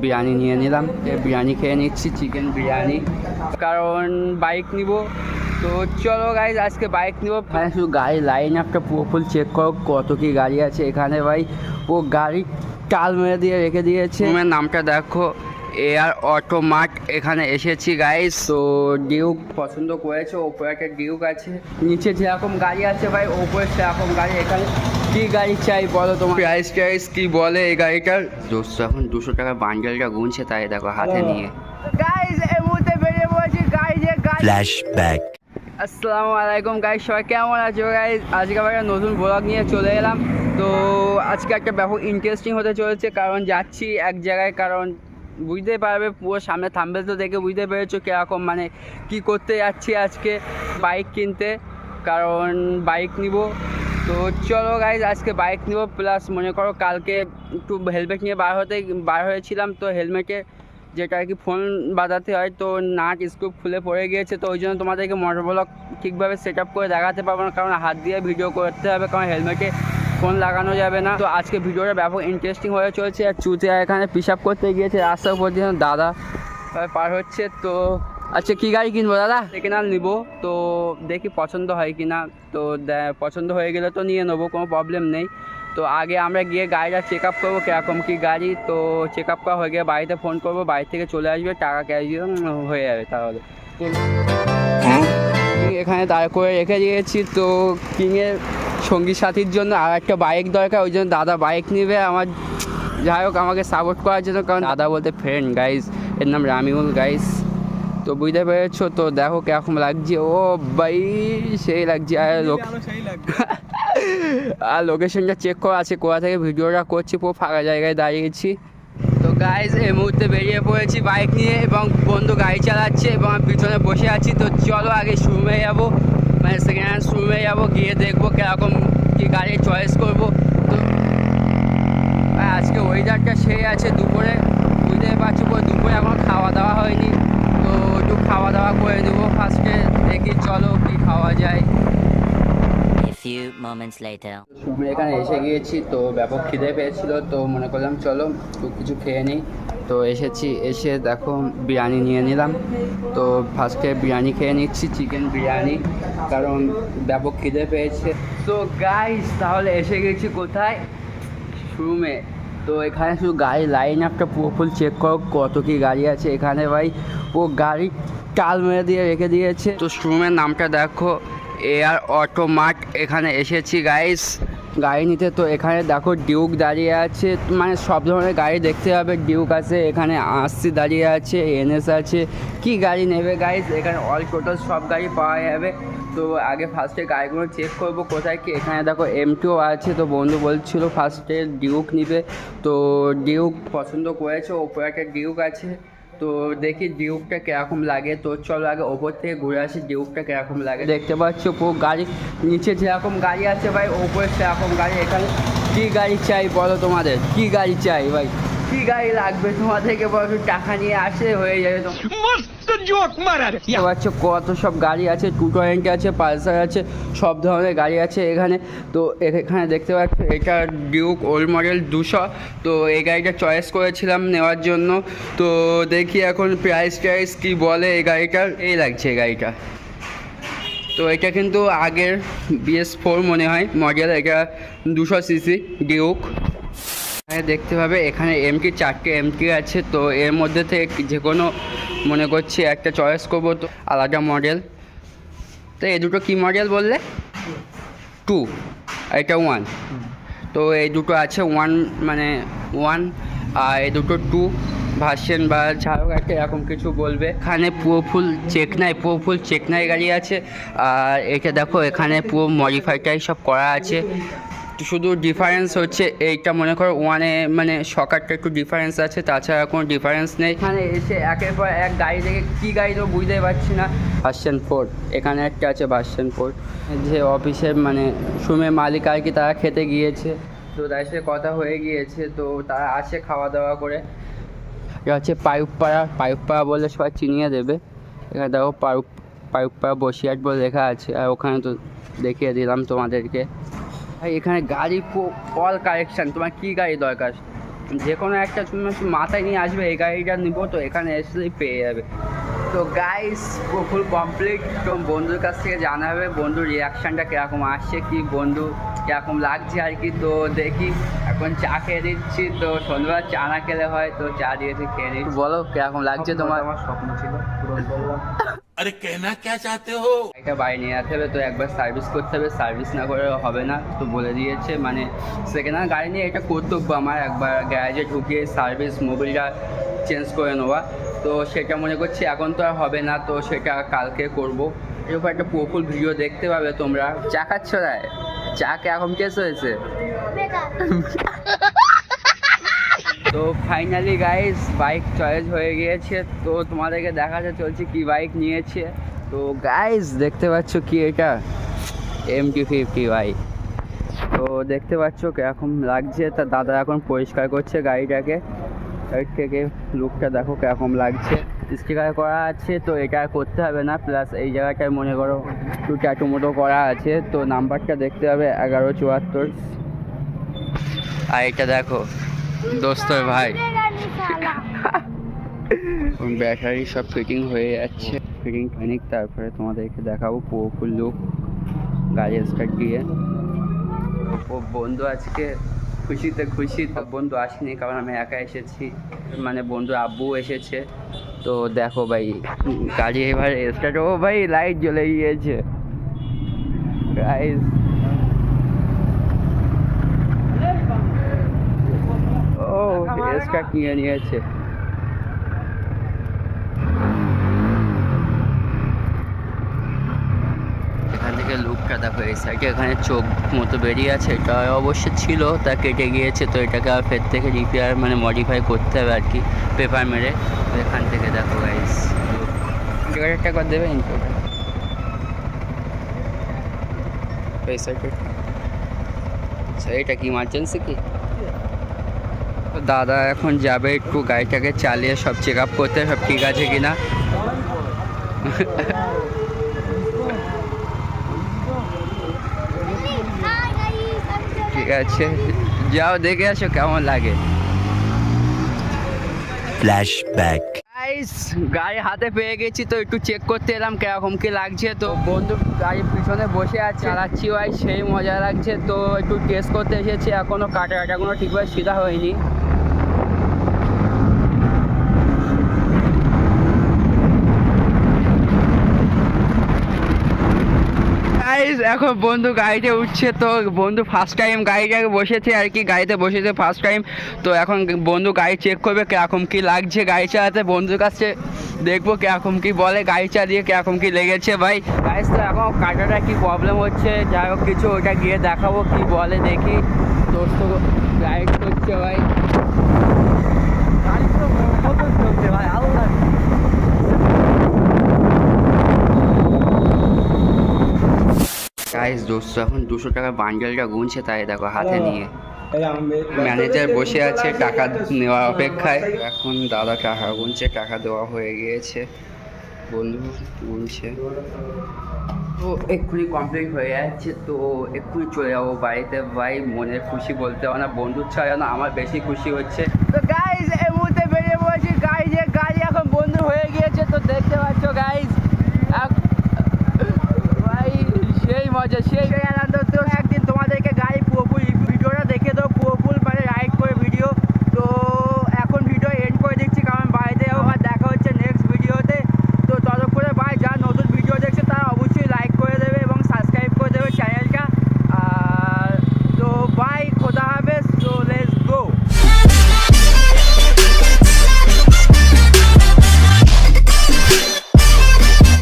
বিরিয়ানি নিয়ে নিলাম। বিরিয়ানি খেয়ে নিচ্ছি চিকেন বিরিয়ানি। কারণ বাইক নিব। তো চলো গাইজ আজকে বাইক নিব। মানে শুধু গাড়ি লাইন আপটা পুরো ফুল চেক করো কত কি গাড়ি আছে এখানে ভাই। ও গাড়ি টাল মেরে দিয়ে রেখে দিয়েছে। রুমের নামটা দেখো এয়ার অটো মার্ট এখানে এসেছি গাইজ তো ডিউক পছন্দ করেছে ওপরে একটা ডিউক আছে। নিচে যেরকম গাড়ি আছে ভাই ওপরে সেরকম গাড়ি এখানে কি গাড়ি চাই বলো তোমার? প্রাইস টাইস কি বলে এই গাড়িটার? দোস্ত এখন দুশো টাকা বান্ডেলটা গুনছে তাই দেখো হাতে নিয়ে। গাইজ এই মুহূর্তে বেরিয়ে পড়েছি গাড়ি যে গাড়ি Flashback. আসসালামু আলাইকুম গাইজ সবাই কেমন আছো গাইজ আজকে আবার একটা নতুন ব্লগ নিয়ে চলে এলাম। তো আজকে একটা ব্যাপক ইন্টারেস্টিং হতে চলেছে কারণ যাচ্ছি এক জায়গায় কারণ বুঝতে পারবে পুরো সামনে থামবে তো দেখে বুঝতে পেরেছ কীরকম মানে কি করতে যাচ্ছি আজকে বাইক কিনতে। কারণ বাইক নিব তো চলো গাইজ আজকে বাইক নিব প্লাস মনে করো কালকে একটু হেলমেট নিয়ে বার হতে, বার হয়েছিলাম, তো হেলমেটে যেটা আর কি ফোন বাজাতে হয়, তো নাট স্ক্রু খুলে পড়ে গিয়েছে, তো ওই জন্য তোমাদেরকে মোটর ব্লক ঠিকভাবে সেট আপ করে দেখাতে পারব না, কারণ হাত দিয়ে ভিডিও করতে হবে, কারণ হেলমেটে ফোন লাগানো যাবে না। তো আজকে ভিডিওটা ব্যাপক ইন্টারেস্টিং হয়ে চলছে, আর চুতে এখানে পিসাব করতে গিয়েছে, রাস্তার উপর দিয়ে দাদা, পার হচ্ছে, তো আচ্ছা কী গাড়ি কিনবো দাদা? সেকেন্ড হ্যান্ড নিবো। তো দেখি পছন্দ হয় কি না। তো পছন্দ হয়ে গেলে তো নিয়ে নেব কোনো প্রবলেম নেই। তো আগে আমরা গিয়ে গাড়িটা চেক আপ করব কীরকম কী গাড়ি। তো চেক আপ করা হয়ে গিয়ে বাড়িতে ফোন করব বাড়ি থেকে চলে আসবে টাকা ক্যাশ দিয়ে হয়ে যাবে তাহলে। এখানে দাঁড় করে রেখে দিয়েছি। তো কিংয়ের সঙ্গী সাথীর জন্য আর একটা বাইক দরকার ওই জন্য দাদা বাইক নেবে। আমার যাই হোক আমাকে সাপোর্ট করার জন্য কারণ দাদা বলতে ফ্রেন্ড গাইস এর নাম রামিউল গাইস তো বুঝতে পেরেছ? তো দেখো কীরকম লাগছে। ও ভাই সেই লাগছে। আর লোক আর লোকেশনটা চেক করা। আছে কোথা থেকে ভিডিওটা করছি পুরো ফাঁকা জায়গায় দাঁড়িয়েছি। তো গাইজ এই মুহূর্তে বেরিয়ে পড়েছি বাইক নিয়ে এবং বন্ধু গাড়ি চালাচ্ছে এবং আমি পিছনে বসে আছি। তো চলো আগে শোরুমে যাব। মানে সেকেন্ড হ্যান্ড শোরুমে যাব গিয়ে দেখব কীরকম কী গাড়ি চয়েস করব। তো আজকে ওয়েদারটা সেই আছে দুপুরে। বুঝতে পারছ পুরো দুপুরে এখন খাওয়া দাওয়া হয়নি। খাওয়া দাওয়া করে নেব ফার্স্টে দেখি চলো কি খাওয়া যায়। A few moments later. আমি এখানে এসে গিয়েছি তো ব্যাপক খিদে পেয়েছিল তো মনে করলাম চলো একটু কিছু খেয়ে নিই। তো এসেছি এসে দেখো বিরিয়ানি নিয়ে নিলাম। তো ফার্স্টে বিরিয়ানি খেয়ে নিচ্ছি চিকেন বিরিয়ানি কারণ ব্যাপক খিদে পেয়েছে। তো গাইস তাহলে এসে গেছি কোথায়? শোরুমে তো এখানে শুধু গাড়ি লাইন আপটা পুরো ফুল চেক করো কত কি গাড়ি আছে। এখানে ভাই ও গাড়ি টাল মেরে দিয়ে রেখে দিয়েছে। তো শোরুমের নামটা দেখো এয়ার অটো মার্ট এখানে এসেছি গাইস গাড়ি নিতে, তো এখানে দেখো ডিউক দাঁড়িয়ে আছে মানে সব ধরনের গাড়ি দেখতে হবে। ডিউক আছে, এখানে আসছি দাঁড়িয়ে আছে, এনএস আছে। কি গাড়ি নেবে গাড়ি এখানে অল টোটাল সব গাড়ি পাওয়া যাবে। তো আগে ফার্স্টে গাড়িগুলো চেক করব কোথায় কি। এখানে দেখো এম আছে, তো বন্ধু বলছিল ফার্স্টে ডিউক নিবে। তো ডিউক পছন্দ করেছে, ওপরে একটা ডিউক আছে। তো দেখি ডিউকটা কীরকম লাগে। তো চলো আগে ওপর থেকে ঘুরে আসি ডিউকটা কীরকম লাগে। দেখতে পাচ্ছ পুরো গাড়ি, নিচে যেরকম গাড়ি আছে ভাই, ওপরে সেরকম গাড়ি। এখানে কী গাড়ি চাই বলো তোমাদের? কী গাড়ি চাই ভাই? কি গাড়ি লাগবে? তোমাদেরকে বলো একটু টাকা নিয়ে আসে হয়ে যাবে তো। দেখতে পাচ্ছ কত সব গাড়ি আছে টু টোয়েন্টি আছে পালসার আছে সব ধরনের গাড়ি আছে এখানে। তো এখানে দেখতে পাচ্ছ এটা ডিউক ওল্ড মডেল দুশো। তো এই গাড়িটা চয়েস করেছিলাম নেওয়ার জন্য। তো দেখি এখন প্রাইস টাইস কি বলে এই গাড়িটার এই লাগছে এই গাড়িটা। তো এটা কিন্তু আগের বিএস ফোর মনে হয় মডেল এটা দুশো সিসি ডিউক দেখতে পাবে, এখানে এমটি চারটে এমটি আছে। তো এর মধ্যে থেকে যে কোনো, মনে করছি একটা চয়েস করব তো, আলাদা মডেল তো এই দুটো কী মডেল বললে? টু এটা ওয়ান তো এই দুটো আছে ওয়ান মানে ওয়ান আর এই দুটো টু ভার্সেন বা হোক, একটা এরকম কিছু বলবে। এখানে পুরো ফুল চেকনাই পুরো ফুল চেকনাই গাড়ি আছে। আর এটা দেখো, এখানে পুরো মডিফাইটাই সব করা আছে। শুধু ডিফারেন্স হচ্ছে এইটা মনে করো ওয়ানে মানে সকারটা একটু ডিফারেন্স আছে, তাছাড়া কোনো ডিফারেন্স নেই। এখানে এসে একের পর এক গাড়ি থেকে কী গাড়ি তো বুঝতেই পারছি না। ভার্সেন ফোর এখানে একটা আছে ভার্সেন ফোর যে অফিসের মানে সুমে মালিক আর কি তারা খেতে গিয়েছে। তো তার সাথে কথা হয়ে গিয়েছে, তো তারা আসে খাওয়া দাওয়া করে। এটা হচ্ছে পাইপপাড়া পাইপপাড়া বলে সবাই চিনিয়ে দেবে। এখানে দেখো পাইপ পাইপপাড়া বসিয়াট বলে লেখা আছে। আর ওখানে তো দেখিয়ে দিলাম তোমাদেরকে। ভাই, এখানে গাড়ি অল কালেকশান তোমার কী গাড়ি দরকার? যে কোনো একটা তুমি মাথায় নিয়ে আসবে, এই গাড়িটা নিবো তো, এখানে এসেই পেয়ে যাবে। তো গাইস ফুল কমপ্লিট তো বন্ধুর কাছ থেকে জানাবে বন্ধুর রিয়াকশানটা কীরকম আসছে, কি বন্ধু কীরকম লাগছে আর কি? তো দেখি, এখন চা খেয়ে দিচ্ছি তো সন্ধ্যাবেলা চা না খেলে হয়, তো চা দিয়েছি খেয়ে দিচ্ছি বলো, কীরকম লাগছে তোমার? আমার স্বপ্ন ছিল আরে কেনা কে চাতে হো এটা বাড়ি নিয়ে আসতে হবে তো একবার সার্ভিস করতে হবে সার্ভিস না করে হবে না তো বলে দিয়েছে। মানে সেকেন্ড হ্যান্ড গাড়ি নিয়ে এটা কর্তব্য আমার একবার গ্যারেজে ঢুকিয়ে সার্ভিস মোবিলটা চেঞ্জ করে নেওয়া। তো সেটা মনে করছি এখন তো আর হবে না তো সেটা কালকে করব। এরকম একটা প্রফুল ভিডিও দেখতে পাবে তোমরা। চা খাচ্ছ চা চাকে এখন কেস হয়েছে? তো ফাইনালি গাইস বাইক চয়েস হয়ে গিয়েছে। তো তোমাদেরকে দেখাতে চলছে কি বাইক নিয়েছে। তো গাইস দেখতে পাচ্ছ কি এটা? এম টি ফিফটি বাইক তো দেখতে পাচ্ছ কীরকম লাগছে। তা দাদা এখন পরিষ্কার করছে গাড়িটাকে। সাইড থেকে লুকটা দেখো কীরকম লাগছে। স্টিকার করা আছে, তো এটা করতে হবে না। প্লাস এই জায়গাটায় মনে করো একটু ট্যাটু মতো করা আছে। তো নাম্বারটা দেখতে হবে এগারো চুয়াত্তর। আর এটা দেখো দোস্তর ভাই। ব্যাটারি সব ফিটিং হয়ে যাচ্ছে। ফিটিং ট্যানিক তারপরে তোমাদেরকে দেখাবো পুরোপুর লুক গাড়ি স্টার্ট দিয়ে। ও বন্ধু আজকে খুশিতে খুশি বন্ধু আসেনি কারণ আমি একা এসেছি। মানে বন্ধু আব্বু এসেছে। তো দেখো ভাই, গাড়ি এবার স্টার্ট ও ভাই লাইট জ্বলে গিয়েছে। গাইস ও স্টার্ট নিয়ে নিয়েছে। এখান থেকে লুকটা দেখো এই সাইডে এখানে চোখ মতো বেরিয়ে আছে। এটা অবশ্য ছিল তা কেটে গিয়েছে তো এটাকে আর ফের থেকে রিপেয়ার মানে মডিফাই করতে হবে আর কি পেপার মেরে। এখান থেকে দেখো গাইস একটা একবার দেবে এই সাইডে আচ্ছা এটা কি ইমার্জেন্সি কি দাদা এখন যাবে একটু গাড়িটাকে চালিয়ে সব চেক আপ করতে সব ঠিক আছে কি না ঠিক আছে। যাও দেখে আসো কেমন লাগে। Flashback. গাইস গাড়ি হাতে পেয়ে গেছি তো একটু চেক করতে এলাম কীরকম কি লাগছে। তো বন্ধু গাড়ির পিছনে বসে আছে চালাচ্ছি ভাই সেই মজা লাগছে। তো একটু টেস্ট করতে এসেছি এখনও কাটা কাটা কোনো ঠিকভাবে সিধা হয়নি। গাইস এখন বন্ধু গাড়িতে উঠছে তো বন্ধু ফার্স্ট টাইম গাড়িটাকে বসেছে আর কি, গাড়িতে বসেছে ফার্স্ট টাইম তো এখন বন্ধু গাড়ি চেক করবে কীরকম কি লাগছে গাড়ি চালাতে। বন্ধুর কাছে দেখব কীরকম কি বলে গাড়ি চালিয়ে কীরকম কি লেগেছে ভাই। গাইস তো এখন কাটাটা কি প্রবলেম হচ্ছে? যাই হোক, কিছু ওটা গিয়ে দেখাবো কি বলে দেখি। দোস্ত গাইড করছে ভাই। গাড়ি তো ভাই। গাইস দোস্ত এখন দুশো টাকার বান্ডেলটা গুনছে তাই দেখো হাতে নিয়ে। ম্যানেজার বসে আছে টাকা নেওয়ার অপেক্ষায়। এখন দাদা টাকা গুনছে টাকা দেওয়া হয়ে গিয়েছে। বন্ধু গুনছে। তো এক্ষুনি কমপ্লিট হয়ে যাচ্ছে তো এক্ষুনি চলে যাব বাড়িতে। ভাই মনের খুশি বলতে হবে না বন্ধুর ছাড়া না আমার বেশি খুশি হচ্ছে। তো গাইজ